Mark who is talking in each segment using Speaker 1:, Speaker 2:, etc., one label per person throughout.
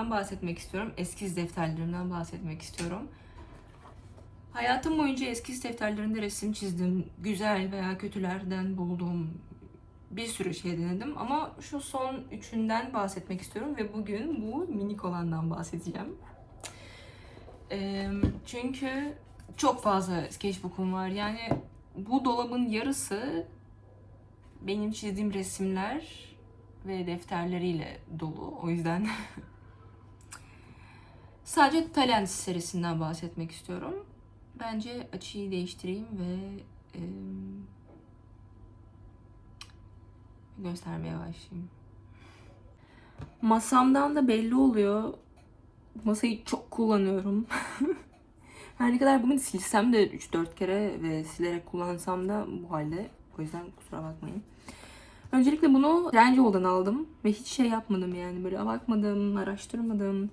Speaker 1: şundan bahsetmek istiyorum. Eskiz defterlerimden bahsetmek istiyorum. Hayatım boyunca eskiz defterlerinde resim çizdim. Güzel veya kötülerden bulduğum bir sürü şey denedim. Ama şu son üçünden bahsetmek istiyorum ve bugün bu minik olandan bahsedeceğim. Çünkü çok fazla sketchbook'um var. Yani bu dolabın yarısı benim çizdiğim resimler ve defterleriyle dolu. O yüzden sadece Talent serisinden bahsetmek istiyorum. Bence açıyı değiştireyim ve e, göstermeye başlayayım. Masamdan da belli oluyor. Masayı çok kullanıyorum. Her ne kadar bugün silsem de 3-4 kere ve silerek kullansam da bu halde. O yüzden kusura bakmayın. Öncelikle bunu Trendyol'dan aldım ve hiç şey yapmadım yani böyle bakmadım, araştırmadım.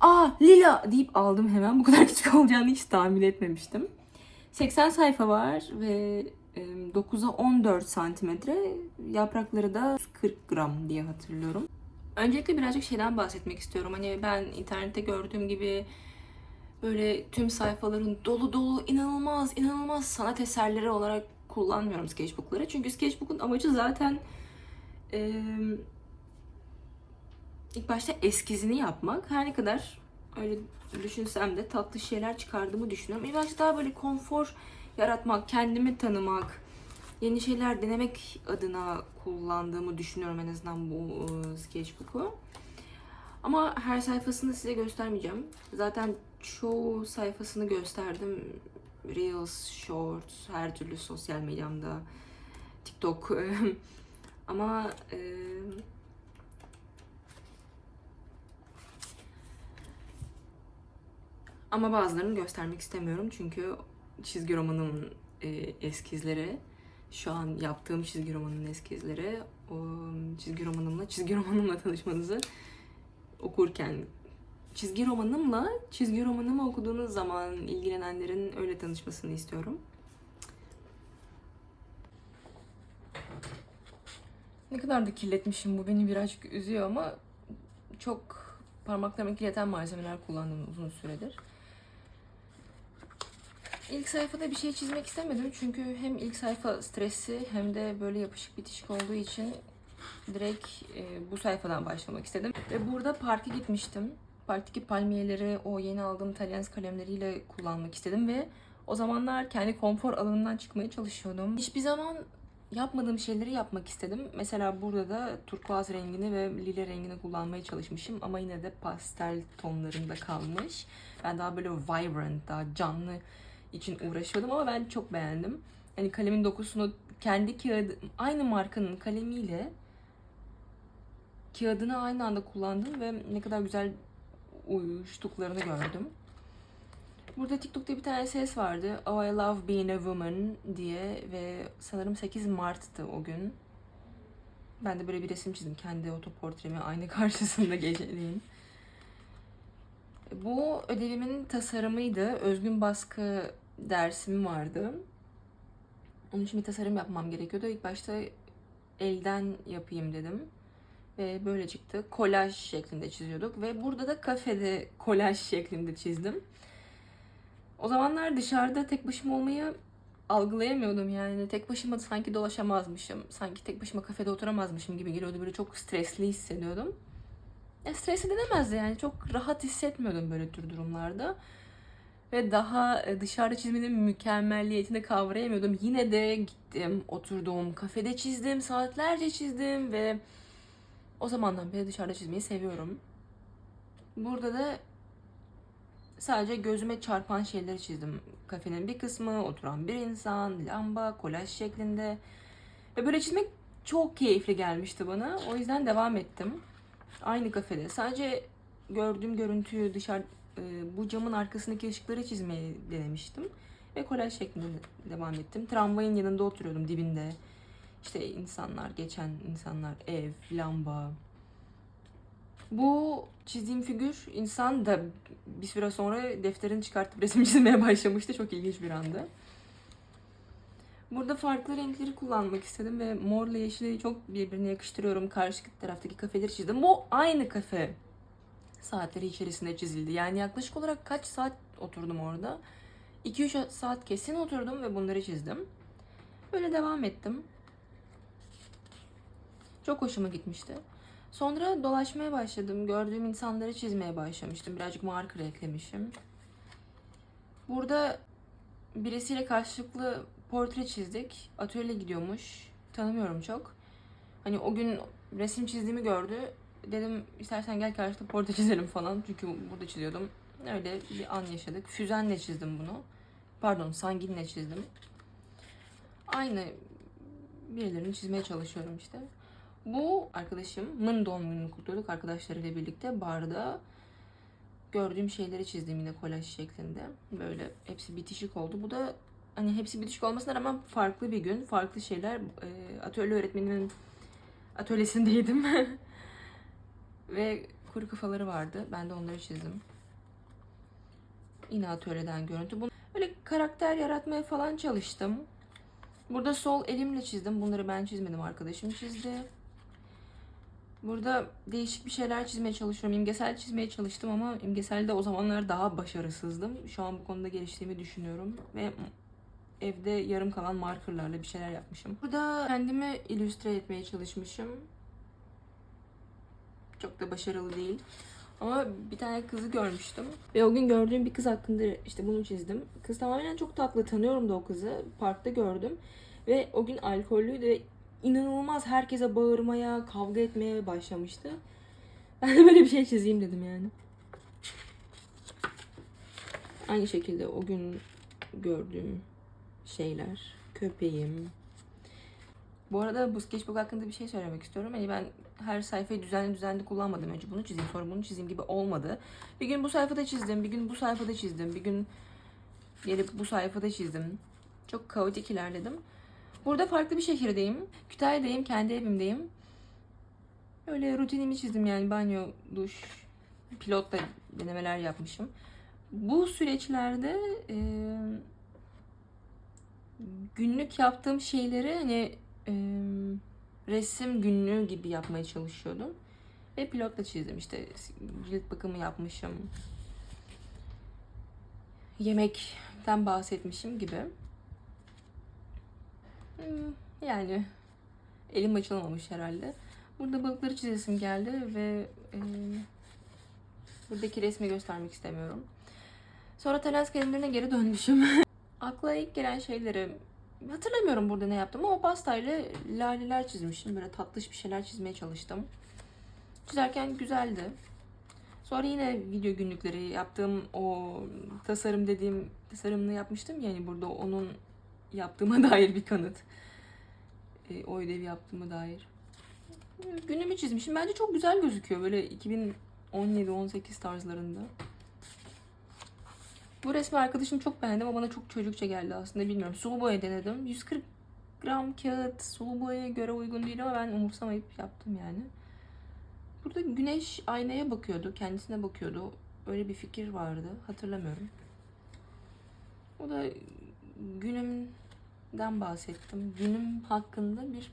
Speaker 1: Aa lila deyip aldım hemen. Bu kadar küçük olacağını hiç tahmin etmemiştim. 80 sayfa var ve e, 9'a 14 santimetre. Yaprakları da 40 gram diye hatırlıyorum. Öncelikle birazcık şeyden bahsetmek istiyorum. Hani ben internette gördüğüm gibi böyle tüm sayfaların dolu dolu inanılmaz inanılmaz sanat eserleri olarak kullanmıyorum sketchbookları. Çünkü sketchbook'un amacı zaten ilk başta eskizini yapmak. Her ne kadar öyle düşünsem de tatlı şeyler çıkardığımı düşünüyorum. İlk başta daha böyle konfor yaratmak, kendimi tanımak, yeni şeyler denemek adına kullandığımı düşünüyorum en azından bu e, sketchbook'u. Ama her sayfasını size göstermeyeceğim. Zaten çoğu sayfasını gösterdim. Reels, Shorts, her türlü sosyal medyamda, TikTok. Ama e, ama bazılarını göstermek istemiyorum çünkü çizgi romanımın e, eskizleri, şu an yaptığım çizgi romanın eskizleri, o çizgi romanımla çizgi romanımla tanışmanızı okurken çizgi romanımla çizgi romanımı okuduğunuz zaman ilgilenenlerin öyle tanışmasını istiyorum. Ne kadar da kirletmişim bu beni birazcık üzüyor ama çok parmaklarımı kirleten malzemeler kullandım uzun süredir. İlk sayfada bir şey çizmek istemedim çünkü hem ilk sayfa stresli hem de böyle yapışık bitişik olduğu için direkt e, bu sayfadan başlamak istedim. Ve burada parka gitmiştim. Parktaki palmiyeleri o yeni aldığım Talyans kalemleriyle kullanmak istedim ve o zamanlar kendi konfor alanımdan çıkmaya çalışıyordum. Hiçbir zaman yapmadığım şeyleri yapmak istedim. Mesela burada da turkuaz rengini ve lila rengini kullanmaya çalışmışım ama yine de pastel tonlarında kalmış. Ben daha böyle vibrant, daha canlı için uğraşıyordum ama ben çok beğendim. Hani kalemin dokusunu kendi kağıdı, aynı markanın kalemiyle kağıdını aynı anda kullandım ve ne kadar güzel uyuştuklarını gördüm. Burada TikTok'ta bir tane ses vardı. Oh I love being a woman diye ve sanırım 8 Mart'tı o gün. Ben de böyle bir resim çizdim. Kendi otoportremi aynı karşısında geceleyin. Bu ödevimin tasarımıydı. Özgün baskı dersim vardı. Onun için bir tasarım yapmam gerekiyordu. İlk başta elden yapayım dedim. Ve böyle çıktı. Kolaj şeklinde çiziyorduk. Ve burada da kafede kolaj şeklinde çizdim. O zamanlar dışarıda tek başıma olmayı algılayamıyordum yani. Tek başıma sanki dolaşamazmışım. Sanki tek başıma kafede oturamazmışım gibi geliyordu. Böyle çok stresli hissediyordum. Ya stresli denemezdi yani. Çok rahat hissetmiyordum böyle tür durumlarda. Ve daha e, dışarıda çizmenin mükemmelliyetini kavrayamıyordum. Yine de gittim, oturdum, kafede çizdim, saatlerce çizdim ve o zamandan beri dışarıda çizmeyi seviyorum. Burada da sadece gözüme çarpan şeyleri çizdim. Kafenin bir kısmı, oturan bir insan, lamba, kolaj şeklinde. Ve böyle çizmek çok keyifli gelmişti bana. O yüzden devam ettim. Aynı kafede. Sadece gördüğüm görüntüyü dışarı e, bu camın arkasındaki ışıkları çizmeyi denemiştim. Ve kolaj şeklinde devam ettim. Tramvayın yanında oturuyordum dibinde. İşte insanlar, geçen insanlar, ev, lamba. Bu çizdiğim figür insan da bir süre sonra defterini çıkartıp resim çizmeye başlamıştı. Çok ilginç bir andı. Burada farklı renkleri kullanmak istedim ve morla yeşili çok birbirine yakıştırıyorum. Karşı taraftaki kafeleri çizdim. Bu aynı kafe. Saatleri içerisinde çizildi. Yani yaklaşık olarak kaç saat oturdum orada? 2-3 saat kesin oturdum ve bunları çizdim. Böyle devam ettim. Çok hoşuma gitmişti. Sonra dolaşmaya başladım. Gördüğüm insanları çizmeye başlamıştım. Birazcık marker eklemişim. Burada birisiyle karşılıklı portre çizdik. Atölye gidiyormuş. Tanımıyorum çok. Hani o gün resim çizdiğimi gördü. Dedim istersen gel karşılıklı portre çizelim falan. Çünkü burada çiziyordum. Öyle bir an yaşadık. Füzenle çizdim bunu. Pardon sanginle çizdim. Aynı birilerini çizmeye çalışıyorum işte. Bu arkadaşımın doğum gününü kutluyorduk arkadaşlarıyla birlikte barda gördüğüm şeyleri çizdim yine kolaj şeklinde. Böyle hepsi bitişik oldu. Bu da hani hepsi bitişik olmasına rağmen farklı bir gün, farklı şeyler. E, atölye öğretmenimin atölyesindeydim. Ve kuru kafaları vardı. Ben de onları çizdim. Yine atölyeden görüntü. Bunu böyle karakter yaratmaya falan çalıştım. Burada sol elimle çizdim. Bunları ben çizmedim. Arkadaşım çizdi. Burada değişik bir şeyler çizmeye çalışıyorum. İmgesel çizmeye çalıştım ama imgeselde o zamanlar daha başarısızdım. Şu an bu konuda geliştiğimi düşünüyorum. Ve evde yarım kalan markerlarla bir şeyler yapmışım. Burada kendimi illüstre etmeye çalışmışım. Çok da başarılı değil. Ama bir tane kızı görmüştüm. Ve o gün gördüğüm bir kız hakkında işte bunu çizdim. Kız tamamen çok tatlı. Tanıyorum da o kızı. Parkta gördüm. Ve o gün alkollüydü ve inanılmaz herkese bağırmaya, kavga etmeye başlamıştı. Ben de böyle bir şey çizeyim dedim yani. Aynı şekilde o gün gördüğüm şeyler. Köpeğim. Bu arada bu sketchbook hakkında bir şey söylemek istiyorum. Hani ben her sayfayı düzenli düzenli kullanmadım. Önce bunu çizeyim sonra bunu çizeyim gibi olmadı. Bir gün bu sayfada çizdim, bir gün bu sayfada çizdim, bir gün gelip bu sayfada çizdim. Çok kaotik ilerledim. Burada farklı bir şehirdeyim. Kütahya'dayım, kendi evimdeyim. Öyle rutinimi çizdim yani banyo, duş, pilotla denemeler yapmışım. Bu süreçlerde e, günlük yaptığım şeyleri hani e, resim günlüğü gibi yapmaya çalışıyordum. Ve pilotla çizdim işte cilt bakımı yapmışım. Yemekten bahsetmişim gibi. Hmm, Yani elim açılmamış herhalde. Burada balıkları çizesim geldi ve e, buradaki resmi göstermek istemiyorum. Sonra talens kalemlerine geri dönmüşüm. Akla ilk gelen şeyleri hatırlamıyorum burada ne yaptım ama pastayla laleler çizmişim. Böyle tatlış bir şeyler çizmeye çalıştım. Çizerken güzeldi. Sonra yine video günlükleri yaptığım o tasarım dediğim tasarımını yapmıştım yani burada onun yaptığıma dair bir kanıt. E, o ödevi yaptığıma dair. Günümü çizmişim. Bence çok güzel gözüküyor. Böyle 2017-18 tarzlarında. Bu resmi arkadaşım çok beğendi ama bana çok çocukça geldi aslında. Bilmiyorum. Sulu boya denedim. 140 gram kağıt sulu boyaya göre uygun değil ama ben umursamayıp yaptım yani. Burada güneş aynaya bakıyordu. Kendisine bakıyordu. Öyle bir fikir vardı. Hatırlamıyorum. O da günümden bahsettim. Günüm hakkında bir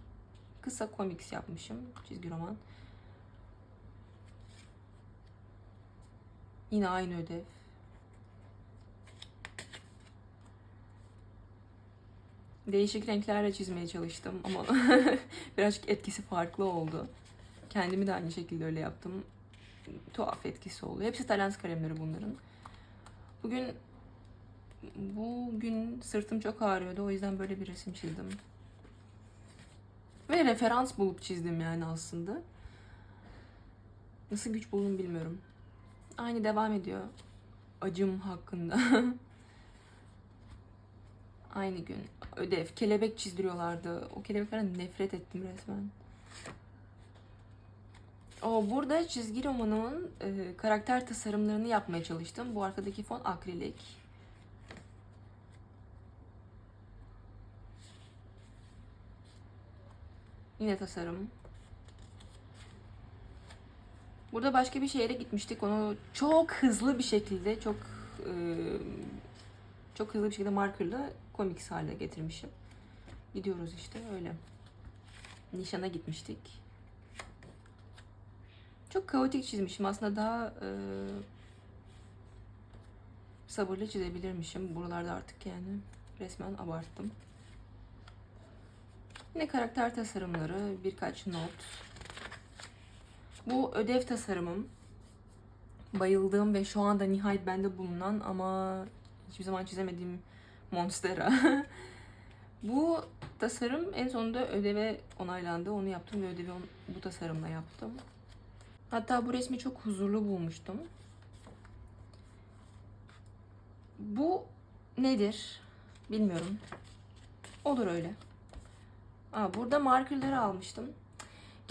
Speaker 1: kısa komiks yapmışım. Çizgi roman. Yine aynı ödev. Değişik renklerle çizmeye çalıştım ama birazcık etkisi farklı oldu. Kendimi de aynı şekilde öyle yaptım. Tuhaf etkisi oldu. Hepsi talens kalemleri bunların. Bugün bugün sırtım çok ağrıyordu. O yüzden böyle bir resim çizdim. Ve referans bulup çizdim yani aslında. Nasıl güç buldum bilmiyorum. Aynı devam ediyor. Acım hakkında. Aynı gün. Ödev. Kelebek çizdiriyorlardı. O kelebeklerden nefret ettim resmen. O burada çizgi romanımın e, karakter tasarımlarını yapmaya çalıştım. Bu arkadaki fon akrilik. Yine tasarım. Burada başka bir şehre gitmiştik. Onu çok hızlı bir şekilde, çok e, çok hızlı bir şekilde markerla komiks hale getirmişim. Gidiyoruz işte öyle. Nişana gitmiştik. Çok kaotik çizmişim. Aslında daha e, sabırlı çizebilirmişim. Buralarda artık yani resmen abarttım. Yine karakter tasarımları, birkaç not. Bu ödev tasarımım. Bayıldığım ve şu anda nihayet bende bulunan ama hiçbir zaman çizemediğim Monstera. bu tasarım en sonunda ödeve onaylandı. Onu yaptım ve ödevi bu tasarımla yaptım. Hatta bu resmi çok huzurlu bulmuştum. Bu nedir? Bilmiyorum. Olur öyle. Aa, burada markerları almıştım.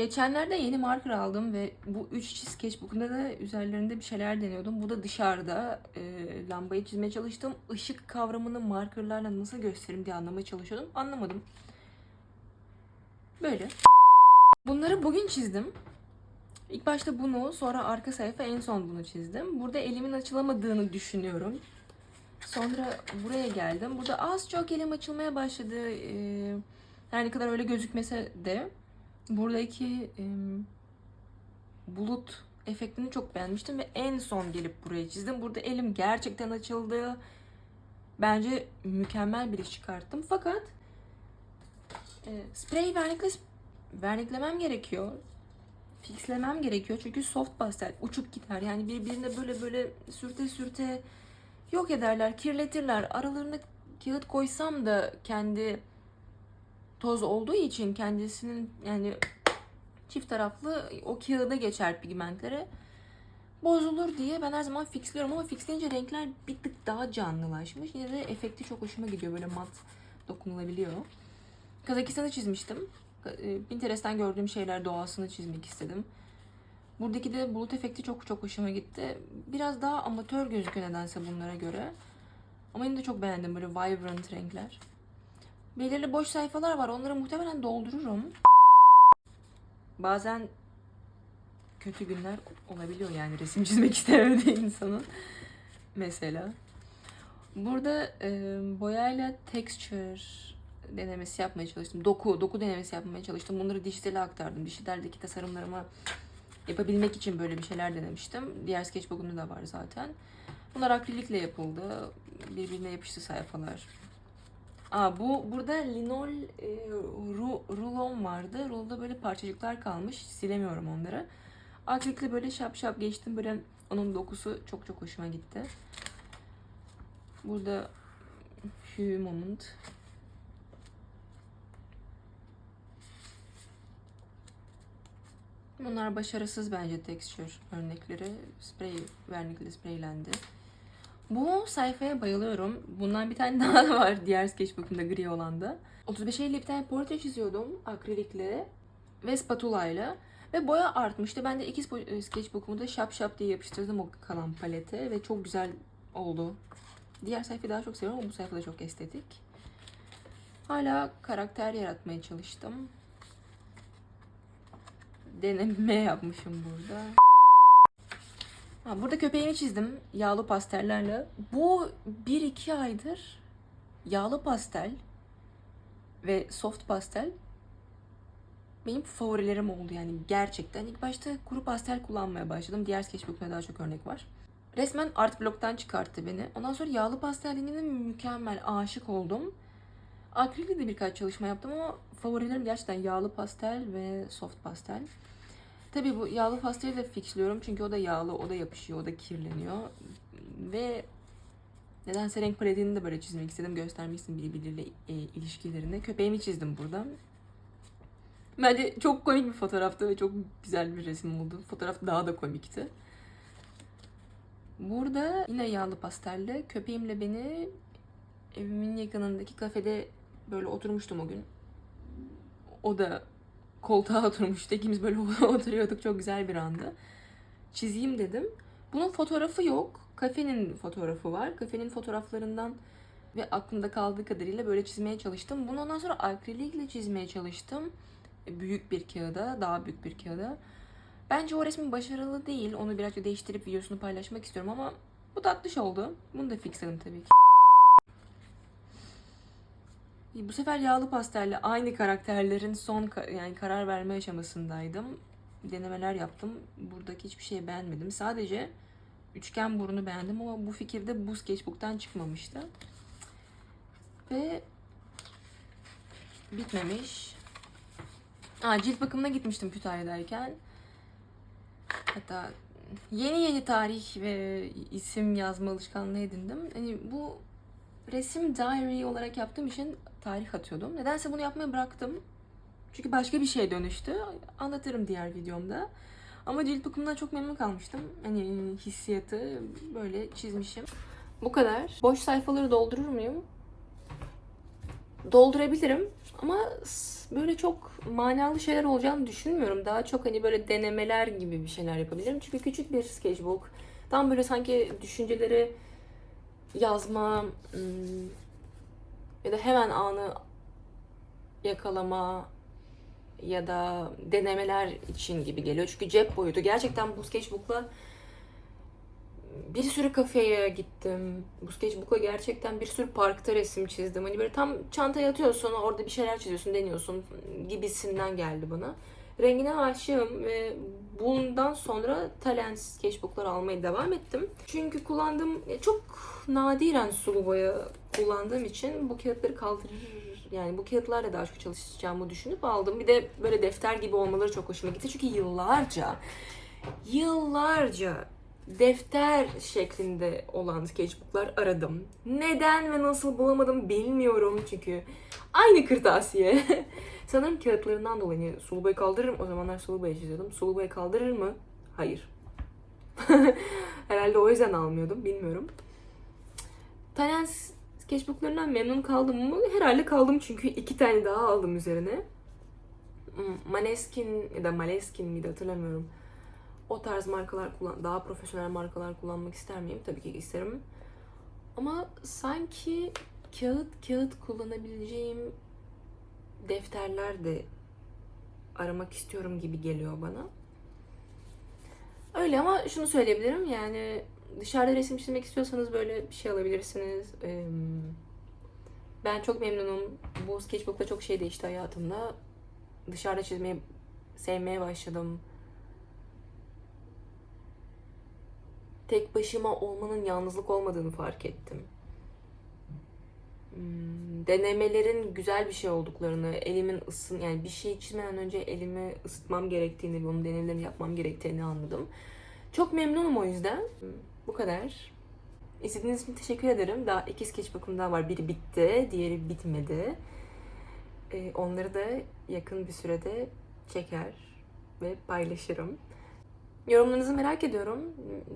Speaker 1: Geçenlerde yeni marker aldım ve bu 3 sketchbook'unda da üzerlerinde bir şeyler deniyordum. Bu da dışarıda e, lambayı çizmeye çalıştım. Işık kavramını markerlarla nasıl gösteririm diye anlamaya çalışıyordum. Anlamadım. Böyle. Bunları bugün çizdim. İlk başta bunu, sonra arka sayfa en son bunu çizdim. Burada elimin açılamadığını düşünüyorum. Sonra buraya geldim. Burada az çok elim açılmaya başladı. Ee, her ne kadar öyle gözükmese de buradaki e, bulut efektini çok beğenmiştim ve en son gelip buraya çizdim. Burada elim gerçekten açıldı. Bence mükemmel bir iş çıkarttım. Fakat e, sprey vernikle verniklemem gerekiyor. Fixlemem gerekiyor çünkü soft pastel uçup gider. Yani birbirine böyle böyle sürte sürte yok ederler, kirletirler. Aralarına kağıt koysam da kendi toz olduğu için kendisinin yani çift taraflı o kağıda geçer pigmentleri. Bozulur diye ben her zaman fixliyorum ama fixleyince renkler bir tık daha canlılaşmış. Yine de efekti çok hoşuma gidiyor. Böyle mat dokunulabiliyor. Kazakistan'ı çizmiştim. E, Pinterest'ten gördüğüm şeyler doğasını çizmek istedim. Buradaki de bulut efekti çok çok hoşuma gitti. Biraz daha amatör gözüküyor nedense bunlara göre. Ama yine de çok beğendim böyle vibrant renkler. Belirli boş sayfalar var. Onları muhtemelen doldururum. Bazen kötü günler olabiliyor yani resim çizmek istemediği insanın. Mesela. Burada e, boyayla texture denemesi yapmaya çalıştım. Doku, doku denemesi yapmaya çalıştım. Bunları dijitale aktardım. Dijitaldeki tasarımlarıma yapabilmek için böyle bir şeyler denemiştim. Diğer sketchbook'umda da var zaten. Bunlar akrilikle yapıldı. Birbirine yapıştı sayfalar. Aa, bu burada linol e, ru, rulon vardı. Rulda böyle parçacıklar kalmış. Silemiyorum onları. Akrilikle böyle şap şap geçtim. Böyle onun dokusu çok çok hoşuma gitti. Burada few moment. Bunlar başarısız bence texture örnekleri. Sprey, vernikle spreylendi. Bu sayfaya bayılıyorum. Bundan bir tane daha da var diğer sketchbook'umda gri olan da. 35 50 bir tane portre çiziyordum akrilikle ve spatula ile. Ve boya artmıştı. Ben de iki spo- sketchbook'umu da şap şap diye yapıştırdım o kalan palete ve çok güzel oldu. Diğer sayfayı daha çok seviyorum ama bu sayfa da çok estetik. Hala karakter yaratmaya çalıştım. Deneme yapmışım burada. Ha, burada köpeğimi çizdim yağlı pastellerle. Bu 1-2 aydır yağlı pastel ve soft pastel benim favorilerim oldu yani gerçekten. İlk başta kuru pastel kullanmaya başladım. Diğer sketchbook'ta daha çok örnek var. Resmen art bloktan çıkarttı beni. Ondan sonra yağlı pastelliğine mükemmel aşık oldum. Akrilikle de birkaç çalışma yaptım ama favorilerim gerçekten yağlı pastel ve soft pastel. Tabii bu yağlı pastayı da fixliyorum çünkü o da yağlı, o da yapışıyor, o da kirleniyor. Ve nedense renk paletini de böyle çizmek istedim, göstermek istedim birbiriyle e, ilişkilerini. Köpeğimi çizdim burada. Bence çok komik bir fotoğraftı ve çok güzel bir resim oldu. Fotoğraf daha da komikti. Burada yine yağlı pastelle köpeğimle beni evimin yakınındaki kafede böyle oturmuştum o gün. O da koltuğa oturmuştu. İkimiz böyle oturuyorduk. Çok güzel bir andı. Çizeyim dedim. Bunun fotoğrafı yok. Kafenin fotoğrafı var. Kafenin fotoğraflarından ve aklımda kaldığı kadarıyla böyle çizmeye çalıştım. Bunu ondan sonra akrilikle çizmeye çalıştım. Büyük bir kağıda, daha büyük bir kağıda. Bence o resmin başarılı değil. Onu birazcık değiştirip videosunu paylaşmak istiyorum ama bu tatlış oldu. Bunu da fixledim tabii ki. Bu sefer yağlı pastelle aynı karakterlerin son yani karar verme aşamasındaydım. denemeler yaptım. Buradaki hiçbir şeyi beğenmedim. Sadece üçgen burnu beğendim ama bu fikirde bu sketchbook'tan çıkmamıştı. Ve bitmemiş. Aa, cilt bakımına gitmiştim Kütahya'dayken. Hatta yeni yeni tarih ve isim yazma alışkanlığı edindim. Hani bu resim diary olarak yaptığım için tarih atıyordum. Nedense bunu yapmayı bıraktım. Çünkü başka bir şeye dönüştü. Anlatırım diğer videomda. Ama cilt bakımından çok memnun kalmıştım. Hani hissiyatı böyle çizmişim. Bu kadar. Boş sayfaları doldurur muyum? Doldurabilirim ama böyle çok manalı şeyler olacağını düşünmüyorum. Daha çok hani böyle denemeler gibi bir şeyler yapabilirim. Çünkü küçük bir sketchbook. Tam böyle sanki düşünceleri yazma hmm, ya da hemen anı yakalama ya da denemeler için gibi geliyor. Çünkü cep boyutu. Gerçekten bu sketchbook'la bir sürü kafeye gittim. Bu sketchbook'la gerçekten bir sürü parkta resim çizdim. Hani böyle tam çantaya atıyorsun, orada bir şeyler çiziyorsun, deniyorsun gibisinden geldi bana. Rengine aşığım ve bundan sonra Talent sketchbook'lar almaya devam ettim. Çünkü kullandığım çok nadiren sulu boya kullandığım için bu kağıtları kaldırır yani bu kağıtlarla daha çok çalışacağımı düşünüp aldım. Bir de böyle defter gibi olmaları çok hoşuma gitti. Çünkü yıllarca yıllarca defter şeklinde olan sketchbooklar aradım. Neden ve nasıl bulamadım bilmiyorum çünkü aynı kırtasiye. Sanırım kağıtlarından dolayı sulu boya kaldırırım. O zamanlar sulu boya çiziyordum. Sulu boya kaldırır mı? Hayır. Herhalde o yüzden almıyordum. Bilmiyorum. Talent sketchbooklarından memnun kaldım mı? Herhalde kaldım çünkü iki tane daha aldım üzerine. Hmm, Maneskin ya da Maleskin miydi hatırlamıyorum. O tarz markalar kullan, daha profesyonel markalar kullanmak ister miyim? Tabii ki isterim. Ama sanki kağıt kağıt kullanabileceğim defterler de aramak istiyorum gibi geliyor bana. Öyle ama şunu söyleyebilirim yani dışarıda resim çizmek istiyorsanız böyle bir şey alabilirsiniz. Ben çok memnunum. Bu sketchbook'ta çok şey değişti hayatımda. Dışarıda çizmeyi sevmeye başladım. Tek başıma olmanın yalnızlık olmadığını fark ettim. Hmm, Denemelerin güzel bir şey olduklarını, elimin ısın yani bir şey çizmeden önce elimi ısıtmam gerektiğini ve onun denemelerini yapmam gerektiğini anladım. Çok memnunum o yüzden. Hmm, Bu kadar. İzlediğiniz için teşekkür ederim. Daha iki sketchbook'um daha var. Biri bitti, diğeri bitmedi. Ee, onları da yakın bir sürede çeker ve paylaşırım. Yorumlarınızı merak ediyorum.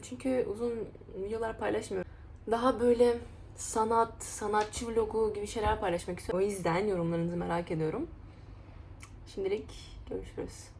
Speaker 1: Çünkü uzun videolar paylaşmıyorum. Daha böyle sanat, sanatçı vlogu gibi şeyler paylaşmak istiyorum. O yüzden yorumlarınızı merak ediyorum. Şimdilik görüşürüz.